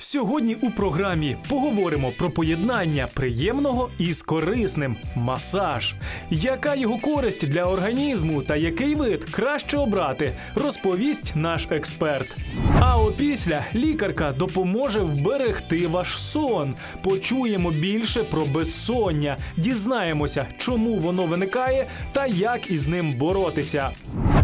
Сьогодні у програмі поговоримо про поєднання приємного із корисним масаж. Яка його користь для організму та який вид краще обрати, розповість наш експерт. А опісля лікарка допоможе вберегти ваш сон. Почуємо більше про безсоння, дізнаємося, чому воно виникає та як із ним боротися.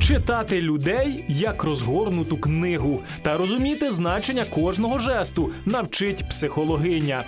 Читати людей як розгорнуту книгу та розуміти значення кожного жесту навчить психологиня.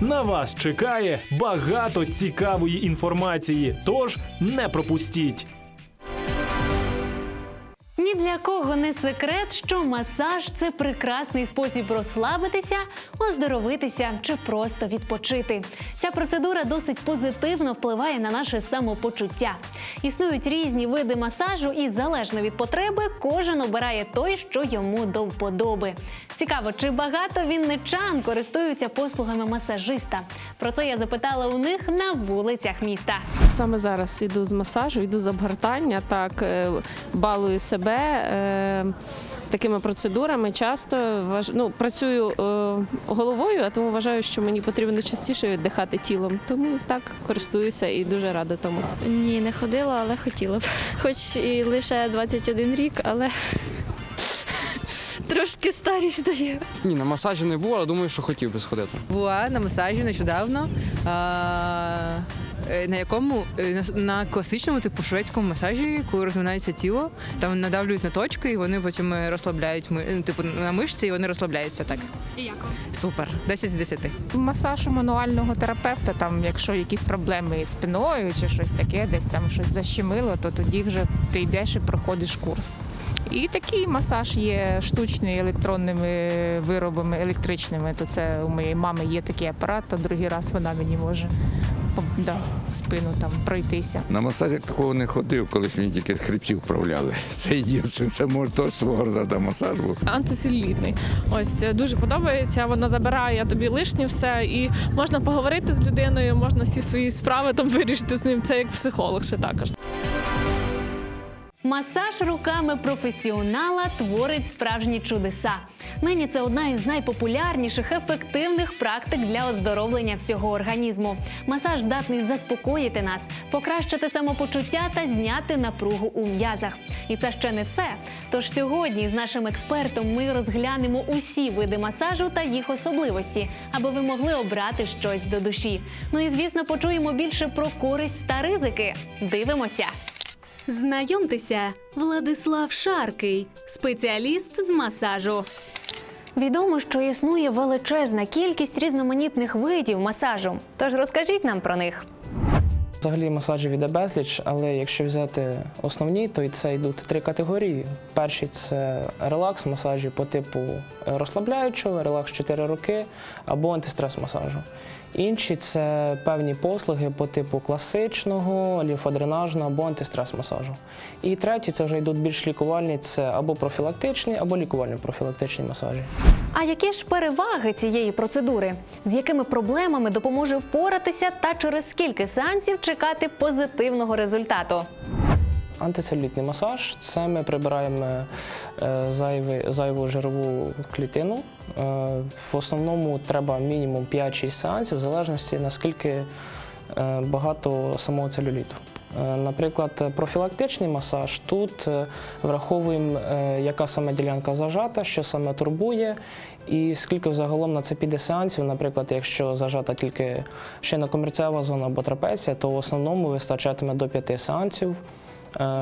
На вас чекає багато цікавої інформації, тож не пропустіть. Ні для кого не секрет, що масаж це прекрасний спосіб розслабитися, оздоровитися чи просто відпочити. Ця процедура досить позитивно впливає на наше самопочуття. Існують різні види масажу, і залежно від потреби, кожен обирає той, що йому до вподоби. Цікаво, чи багато вінничан користуються послугами масажиста? Про це я запитала у них на вулицях міста. Саме зараз йду з масажу, йду з обгортання, так е, балую себе е, такими процедурами. Часто важ... ну, працюю е, головою, а тому вважаю, що мені потрібно частіше віддихати тілом. Тому так користуюся і дуже рада тому. Ні, не ходила, але хотіла б. Хоч і лише 21 рік, але трошки старість дає. Ні, на масажі не було, але думаю, що хотів би сходити. Була на масажі нещодавно, а, на якому е, на, класичному, типу шведському масажі, коли розминається тіло, там надавлюють на точки, і вони потім е, розслабляють ну, типу на мишці, і вони розслабляються так. І як? Супер, 10 з 10. масаж у мануального терапевта, там, якщо якісь проблеми із спиною чи щось таке, десь там щось защемило, то тоді вже ти йдеш і проходиш курс. І такий масаж є штучний електронними виробами, електричними. То це у моєї мами є такий апарат, то другий раз вона мені може об- да, спину там пройтися. На масаж як такого не ходив, колись мені тільки хребців вправляли. Це єдине, це може то свого роду масаж був. Антиселітний. Ось е, дуже подобається. Вона забирає тобі лишнє все, і можна поговорити з людиною, можна всі свої справи там вирішити з ним. Це як психолог ще також. Масаж руками професіонала творить справжні чудеса. Нині це одна із найпопулярніших ефективних практик для оздоровлення всього організму. Масаж здатний заспокоїти нас, покращити самопочуття та зняти напругу у м'язах. І це ще не все. Тож сьогодні з нашим експертом ми розглянемо усі види масажу та їх особливості, аби ви могли обрати щось до душі. Ну і звісно, почуємо більше про користь та ризики. Дивимося. Знайомтеся, Владислав Шаркий, спеціаліст з масажу. Відомо, що існує величезна кількість різноманітних видів масажу. Тож розкажіть нам про них. Взагалі масажів іде безліч, але якщо взяти основні, то і це йдуть три категорії. Перші це релакс масажі по типу розслабляючого, релакс 4 роки або антистрес масажу. Інші це певні послуги по типу класичного, лімфодренажного або антистрес масажу. І треті це вже йдуть більш лікувальні, це або профілактичні, або лікувально-профілактичні масажі. А які ж переваги цієї процедури? З якими проблемами допоможе впоратися та через скільки сеансів чекати позитивного результату? Антицелюлітний масаж це ми прибираємо е, зайву жирову клітину. Е, В основному треба мінімум 5-6 сеансів, в залежності наскільки е, багато самого целюліту. Наприклад, профілактичний масаж тут враховуємо, яка саме ділянка зажата, що саме турбує, і скільки взагалом на це піде сеансів. Наприклад, якщо зажата тільки шийна комірцева зона або трапеція, то в основному вистачатиме до 5 сеансів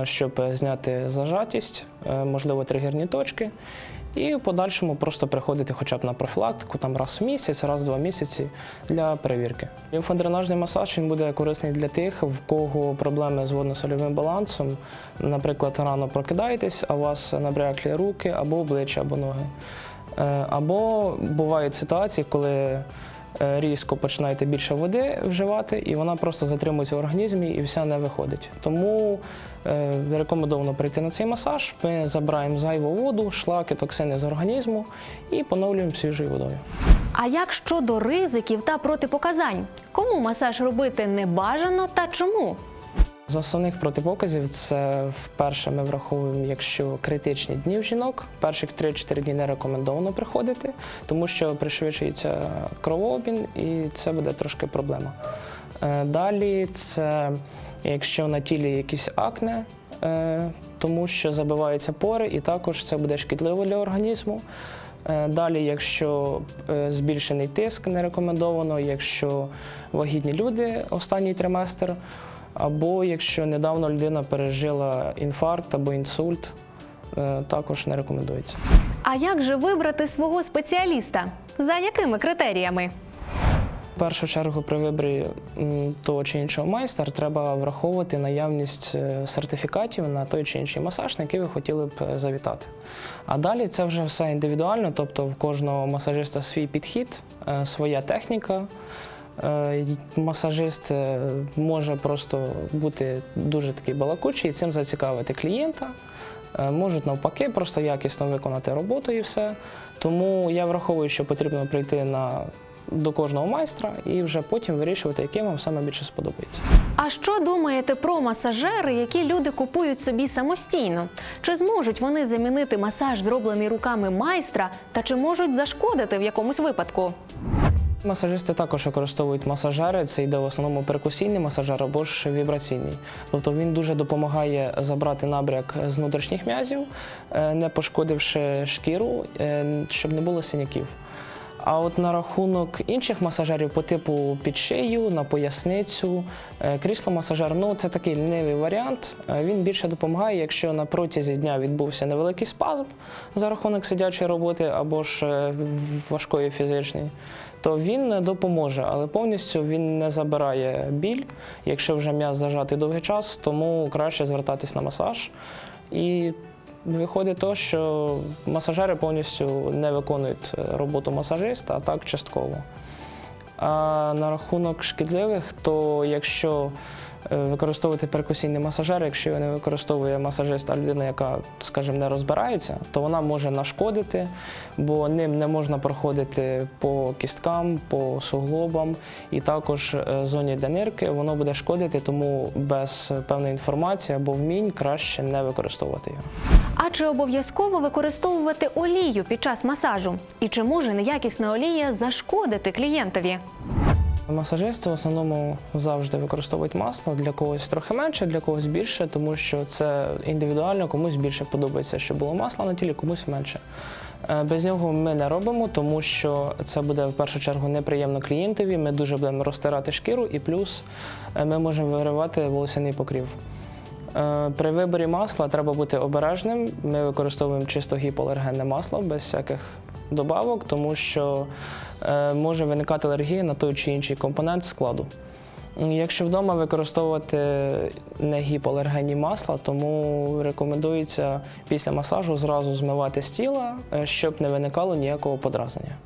щоб зняти зажатість, е, можливо, тригерні точки. І в подальшому просто приходити хоча б на профілактику там раз в місяць, раз в два місяці для перевірки. Лімфодренажний масаж він буде корисний для тих, в кого проблеми з водно-сольовим балансом. Наприклад, рано прокидаєтесь, а у вас набряклі руки або обличчя, або ноги. Е, Або бувають ситуації, коли е, різко починаєте більше води вживати, і вона просто затримується в організмі і вся не виходить. Тому е, рекомендовано прийти на цей масаж. Ми забираємо зайву воду, шлаки, токсини з організму і поновлюємо свіжою водою. А як щодо ризиків та протипоказань? Кому масаж робити не бажано та чому? З основних протипоказів це вперше ми враховуємо, якщо критичні дні в жінок, перших 3-4 дні не рекомендовано приходити, тому що пришвидшується кровообмін і це буде трошки проблема. Е, Далі це якщо на тілі якісь акне, е, тому що забиваються пори, і також це буде шкідливо для організму. Е, Далі, якщо збільшений тиск, не рекомендовано, якщо вагітні люди останній триместр, або якщо недавно людина пережила інфаркт або інсульт, е, також не рекомендується. А як же вибрати свого спеціаліста? За якими критеріями? В першу чергу при виборі того чи іншого майстра треба враховувати наявність е, сертифікатів на той чи інший масаж, на який ви хотіли б е, завітати. А далі це вже все індивідуально, тобто в кожного масажиста свій підхід, своя техніка. Е, Масажист е, може просто бути дуже такий балакучий і цим зацікавити клієнта. Е, Можуть навпаки просто якісно виконати роботу і все. Тому я враховую, що потрібно прийти на, до кожного майстра і вже потім вирішувати, яким вам саме більше сподобається. А що думаєте про масажери, які люди купують собі самостійно? Чи зможуть вони замінити масаж, зроблений руками майстра, та чи можуть зашкодити в якомусь випадку? Масажисти також використовують масажери. Це йде в основному перкусійний масажер або ж вібраційний. Тобто він дуже допомагає забрати набряк з внутрішніх м'язів, е, не пошкодивши шкіру, е, щоб не було синяків. А от на рахунок інших масажерів по типу під шию, на поясницю, е, крісло-масажер, ну це такий лінивий варіант. Е, Він більше допомагає, якщо на протязі дня відбувся невеликий спазм за рахунок сидячої роботи або ж е, важкої фізичної, то він допоможе, але повністю він не забирає біль, якщо вже м'яз зажатий довгий час, тому краще звертатись на масаж. І виходить то, що масажери повністю не виконують е, роботу масажиста, а так частково. А на рахунок шкідливих, то якщо використовувати перкусійний масажер, якщо його не використовує масажист, а людина, яка, скажімо, не розбирається, то вона може нашкодити, бо ним не можна проходити по кісткам, по суглобам і також е, зоні для нирки, воно буде шкодити, тому без певної інформації або вмінь краще не використовувати його. А чи обов'язково використовувати олію під час масажу? І чи може неякісна олія зашкодити клієнтові? Масажисти в основному завжди використовують масло для когось трохи менше, для когось більше, тому що це індивідуально, комусь більше подобається, щоб було масло на тілі, комусь менше. Е, Без нього ми не робимо, тому що це буде в першу чергу неприємно клієнтові. Ми дуже будемо розтирати шкіру, і плюс е, ми можемо виривати волосяний покрів. Е, При виборі масла треба бути обережним. Ми використовуємо чисто гіпоалергенне масло без всяких добавок, тому що може виникати алергія на той чи інший компонент складу. Якщо вдома використовувати не гіпоалергенні масла, тому рекомендується після масажу зразу змивати з тіла, е, щоб не виникало ніякого подразнення.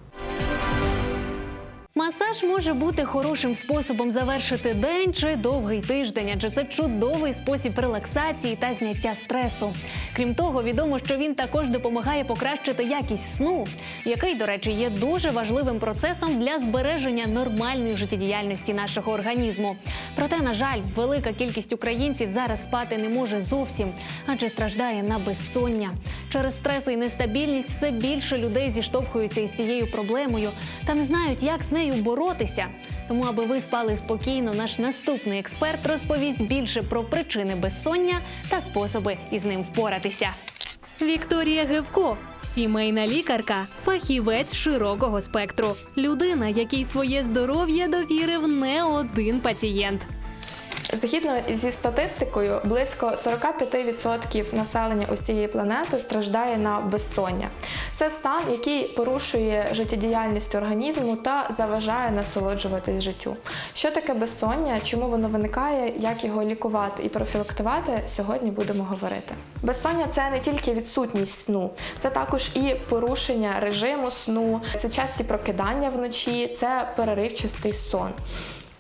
Масаж може бути хорошим способом завершити день чи довгий тиждень, адже це чудовий спосіб релаксації та зняття стресу. Крім того, відомо, що він також допомагає покращити якість сну, який, до речі, є дуже важливим процесом для збереження нормальної життєдіяльності нашого організму. Проте, на жаль, велика кількість українців зараз спати не може зовсім, адже страждає на безсоння. Через стрес і нестабільність все більше людей зіштовхуються із цією проблемою та не знають, як з нею боротися. Тому, аби ви спали спокійно, наш наступний експерт розповість більше про причини безсоння та способи із ним впоратися. Вікторія Гевко, сімейна лікарка, фахівець широкого спектру, людина, якій своє здоров'я довірив не один пацієнт. Згідно зі статистикою, близько 45% населення усієї планети страждає на безсоння. Це стан, який порушує життєдіяльність організму та заважає насолоджуватись життю. Що таке безсоння, чому воно виникає, як його лікувати і профілактувати, сьогодні будемо говорити. Безсоння це не тільки відсутність сну, це також і порушення режиму сну, це часті прокидання вночі, це переривчастий сон.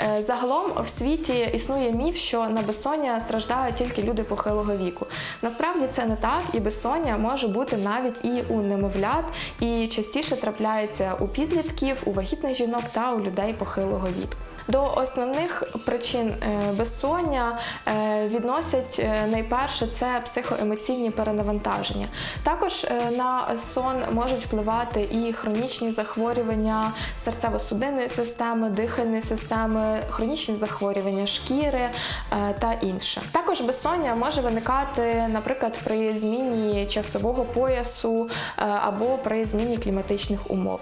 Е, Загалом в світі існує міф, що на безсоння страждають тільки люди похилого віку. Насправді це не так, і безсоння може бути навіть і у немовлят, і частіше трапляється у підлітків, у вагітних жінок та у людей похилого віку. До основних причин е, безсоння е, відносять е, найперше це психоемоційні перенавантаження. Також на сон можуть впливати і хронічні захворювання серцево-судинної системи, дихальної системи, хронічні захворювання шкіри та інше. Також безсоння може виникати, наприклад, при зміні часового поясу або при зміні кліматичних умов.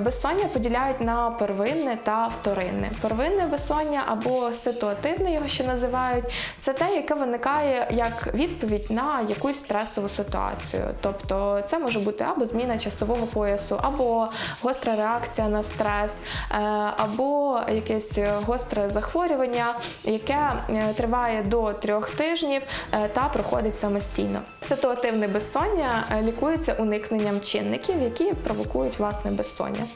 Безсоння поділяють на первинне та вторинне. Первинне безсоння або ситуативне його ще називають. Це те, яке виникає як відповідь на якусь стресову ситуацію. Тобто це може бути або зміна часового поясу, або гостра реакція на стрес, е, або якесь гостре захворювання, яке е, триває до трьох тижнів е, та проходить самостійно. Ситуативне безсоння лікується уникненням чинників, які провокують власне безсоння.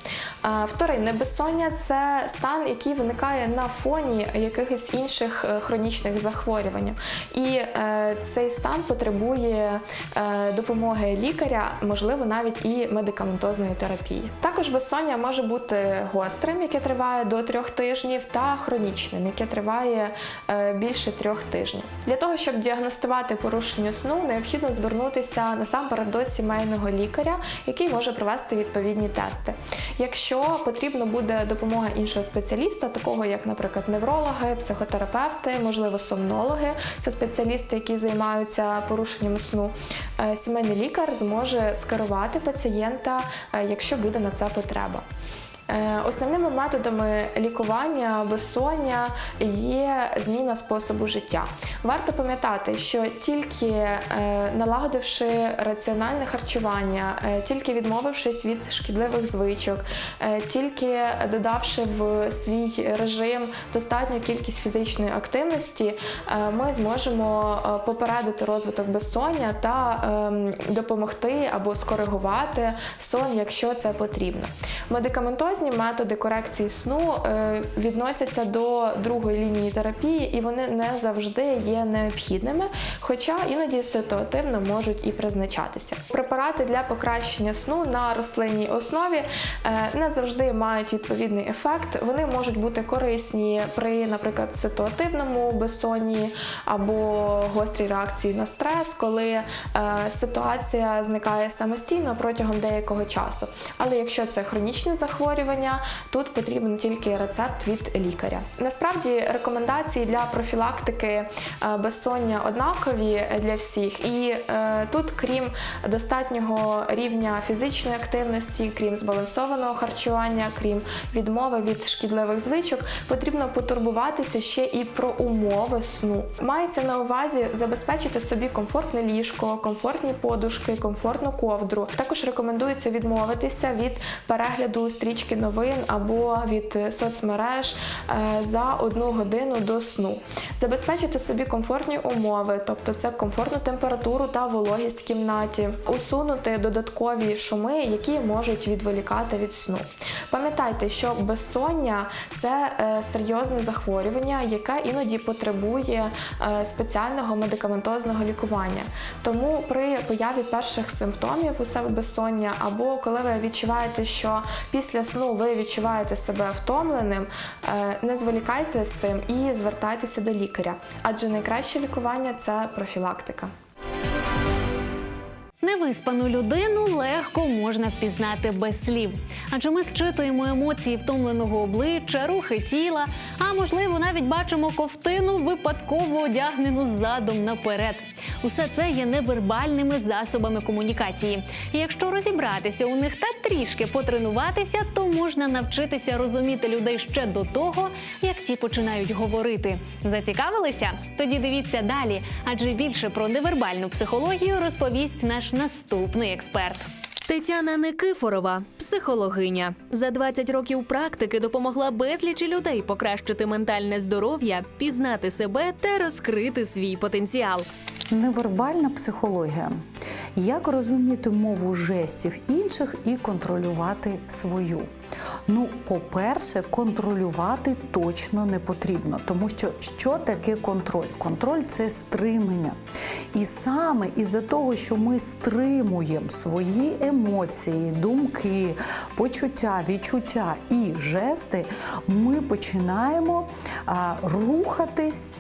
А Вторинне безсоння це стан, який виникає на фоні якихось інших е, хронічних захворювань. І е, цей стан потребує е, допомоги лікаря, можливо, навіть і медикаментозної терапії. Також безсоння може бути гострим, яке триває до трьох тижнів, та хронічним, яке триває більше трьох тижнів. Для того, щоб діагностувати порушення сну, необхідно звернутися насамперед до сімейного лікаря, який може провести відповідні тести. Якщо потрібно буде допомога іншого спеціаліста, такого як, наприклад, неврологи, психотерапевти, можливо, сомнологи, це спеціалісти, які займаються порушенням сну, е, сімейний лікар зможе скерувати пацієнта, е, якщо буде на це потреба. Е, Основними методами лікування безсоння є зміна способу життя. Варто пам'ятати, що тільки е, налагодивши раціональне харчування, е, тільки відмовившись від шкідливих звичок, тільки додавши в свій режим достатню кількість фізичної активності, ми зможемо попередити розвиток безсоння та ем, допомогти або скоригувати сон, якщо це потрібно. Медикаментозні методи корекції сну е, відносяться до другої лінії терапії, і вони не завжди є необхідними, хоча іноді ситуативно можуть і призначатися. Препарати для покращення сну на рослинній основі е, не завжди мають відповідний ефект. Вони можуть бути корисні при, наприклад, ситуативному безсонні або гострій реакції на стрес, коли е, ситуація зникає самостійно протягом деякого часу. Але якщо це хронічне захворювання, тут потрібен тільки рецепт від лікаря. Насправді рекомендації для профілактики е, безсоння однакові для всіх, і е, тут, крім достатнього рівня фізичної активності, крім збалансованого харчування, крім відмови від шкідливих звичок, потрібно потурбуватися ще і про умови сну. Мається на увазі забезпечити собі комфортне ліжко, комфортні подушки, комфортну ковдру. Також рекомендується відмовитися від перегляду стрічки новин або від соцмереж е, за одну годину до сну. Забезпечити собі комфортні умови, тобто це комфортну температуру та вологість в кімнаті, усунути додаткові шуми, які можуть відволікати від сну. Пам'ятайте, що безсоння це е, серйозне захворювання, яке іноді потребує е, спеціального медикаментозного лікування. Тому при появі перших симптомів у себе безсоння, або коли ви відчуваєте, що після сну ви відчуваєте себе втомленим, е, не зволікайте з цим і звертайтеся до лікаря, адже найкраще лікування це профілактика. Невиспану людину легко можна впізнати без слів, адже ми вчитуємо емоції втомленого обличчя, рухи тіла, а можливо, навіть бачимо ковтину випадково одягнену задом наперед. Усе це є невербальними засобами комунікації. І якщо розібратися у них та трішки потренуватися, то можна навчитися розуміти людей ще до того, як ті починають говорити. Зацікавилися? Тоді дивіться далі, адже більше про невербальну психологію розповість наш наступний експерт. Тетяна Никифорова, психологиня, за 20 років практики допомогла безлічі людей покращити ментальне здоров'я, пізнати себе та розкрити свій потенціал. Невербальна психологія. Як розуміти мову жестів інших і контролювати свою? Ну, по-перше, контролювати точно не потрібно, тому що що таке контроль? Контроль це стримання. І саме із-за того, що ми стримуємо свої емоції, думки, почуття, відчуття і жести, ми починаємо а, рухатись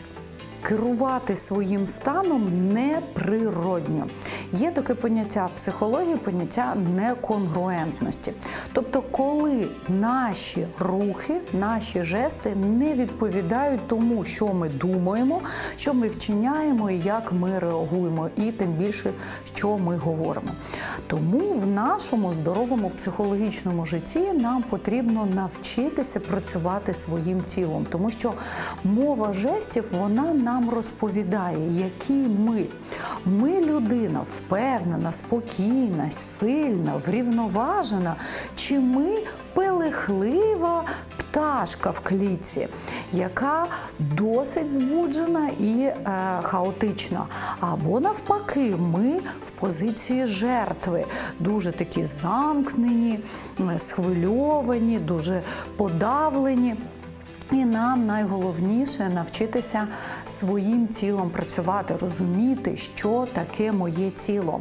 керувати своїм станом неприродньо. Є таке поняття в психології, поняття неконгруентності. Тобто, коли наші рухи, наші жести не відповідають тому, що ми думаємо, що ми вчиняємо і як ми реагуємо, і тим більше, що ми говоримо. Тому в нашому здоровому психологічному житті нам потрібно навчитися працювати своїм тілом, тому що мова жестів вона нам розповідає, які ми. Ми людина впевнена, спокійна, сильна, врівноважена, чи ми пелехлива пташка в клітці, яка досить збуджена і е, хаотична. Або навпаки, ми в позиції жертви, дуже такі замкнені, схвильовані, дуже подавлені. І нам найголовніше навчитися своїм тілом працювати, розуміти, що таке моє тіло.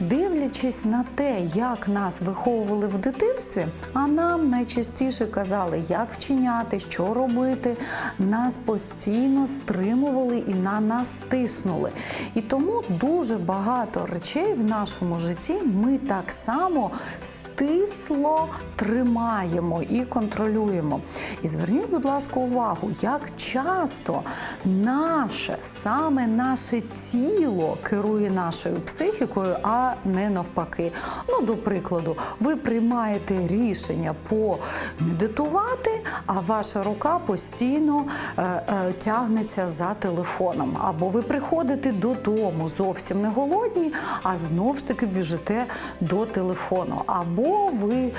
Дивлячись на те, як нас виховували в дитинстві, а нам найчастіше казали, як вчиняти, що робити, нас постійно стримували і на нас тиснули. І тому дуже багато речей в нашому житті ми так само стисло тримаємо і контролюємо. І зверніть, будь ласка, увагу, як часто наше, саме наше тіло керує нашою психікою, а не навпаки. Ну, до прикладу, ви приймаєте рішення помедитувати, а ваша рука постійно е, е, тягнеться за телефоном. Або ви приходите додому зовсім не голодні, а знов ж таки біжите до телефону. Або ви е,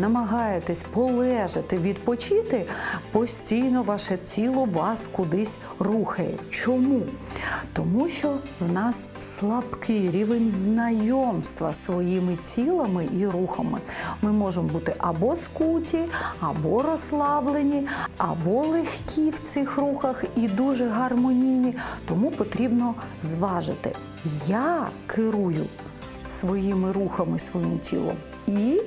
намагаєтесь полежати, відпочити, постійно ваше тіло вас кудись рухає. Чому? Тому що в нас слабкий рівень знайомства своїми тілами і рухами. Ми можемо бути або скуті, або розслаблені, або легкі в цих рухах і дуже гармонійні. Тому потрібно зважити. Я керую своїми рухами, своїм тілом, і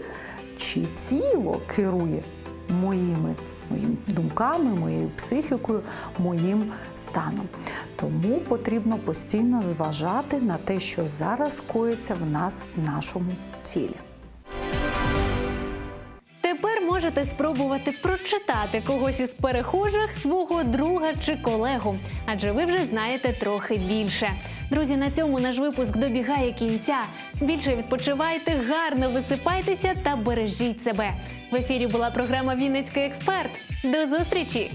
чи тіло керує моїми моїми думками, моєю психікою, моїм станом. Тому потрібно постійно зважати на те, що зараз коїться в нас в нашому тілі. Тепер можете спробувати прочитати когось із перехожих, свого друга чи колегу, адже ви вже знаєте трохи більше. Друзі, на цьому наш випуск добігає кінця. Більше відпочивайте, гарно висипайтеся та бережіть себе. В ефірі була програма Вінницький експерт. До зустрічі!